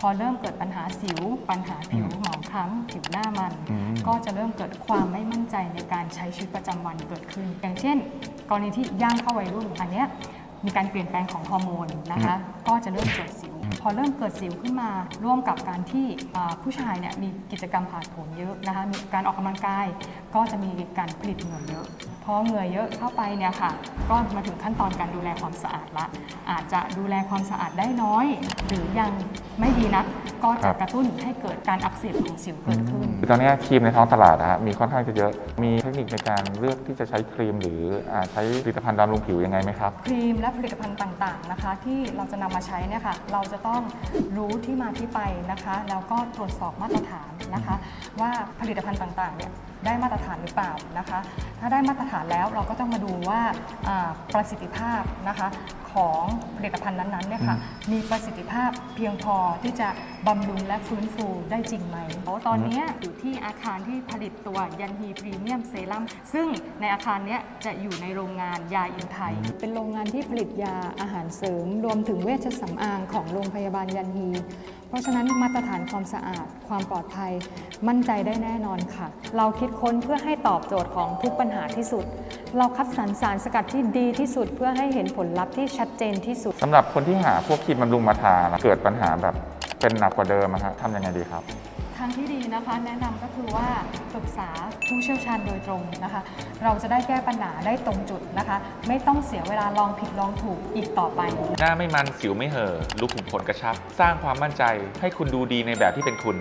พอเริ่มเกิดปัญหาสิว ปัญหาผิวหมองคล้ำผิวหน้ามันอืมก็จะเริ่มเกิดความไม่มั่นใจในการใช้ชีวิตประจำวันเกิดขึ้น อย่างเช่น กรณีที่ย่างเข้าวัยรุ่นอันเนี้ยมีการเปลี่ยนแปลงของฮอร์โมนนะคะ ก็จะเริ่มเกิดสิว พอเริ่มเกิดสิวขึ้นมาร่วมกับการที่อ่าผู้ชายเนี่ยมีกิจกรรมผ่าดโผนเยอะนะคะมีการออกกำลังกายก็จะมีการผลิตเหงื่อเยอะพอเหงื่อเยอะเข้าไปเนี่ยค่ะ ก็มาถึงขั้นตอนการดูแลความสะอาดละ อาจจะดูแลความสะอาดได้น้อย หรือยังไม่ดีนักก็ครัจะบกระตุ้นให้เกิดการอักเสบของสิวเกิดขึ้นตอนนี้ครีมในท้องตลาดนะฮะมีค่อนข้างจะเยอะ มีเทคนิคในการเลือกที่จะใช้ครีม หรืออ่าใช้ผลิตภัณฑ์บำรุงผิวยังไงไหมครับ ครีมและผลิตภัณฑ์ต่างๆนะคะ ที่เราจะนำมาใช้เนี่ยค่ะเราจะต้องรู้ที่มาที่ไปนะคะแล้วก็ตรวจสอบมาตรฐานนะคะ ว่าผลิตภัณฑ์ต่างๆเนี่ยได้มาตรฐานหรือเปล่านะคะ ถ้าได้มาตรฐานแล้วเราก็ต้องมาดูว่าอ่าประสิทธิภาพนะคะของผลิตภัณฑ์นั้นๆเนี่ยค่ะมีประสิทธิภาพเพียงพอที่จะบำรุงและฟื้นฟูได้จริงไหมเพราะว่าตอนเนี้ยอยู่ที่อาคารที่ผลิตตัวยันฮีพรีเมียมเซรั่มซึ่งในอาคารเนี้ยจะอยู่ในโรงงานยาอินไทย เป็นโรงงานที่ผลิตยาอาหารเสริม รวมถึงเวชสำอางของโรงพยาบาลยันฮีเพราะฉะนั้นมาตรฐานความสะอาด ความปลอดภัย มั่นใจได้แน่นอนค่ะ เราคิดค้นเพื่อให้ตอบโจทย์ของทุกปัญหาที่สุด เราคัดสรรสารสกัดที่ดีที่สุด เพื่อให้เห็นผลลัพธ์ที่ชัดเจนที่สุดสำหรับคนที่หาพวกครีมบำรุงมาทาเกิดปัญหาแบบเป็นหนักกว่าเดิมนะฮะทำยังไงดีครับ ทางที่ดีนะคะ แนะนำก็คือว่าปรึกษาผู้เชี่ยวชาญโดยตรงนะคะ เราจะได้แก้ปัญหาได้ตรงจุดนะคะ ไม่ต้องเสียเวลาลองผิดลองถูกอีกต่อไป หน้าไม่มันสิวไม่เห่อะรูขุมขนกระชับ สร้างความมั่นใจให้คุณดูดีในแบบที่เป็นคุณ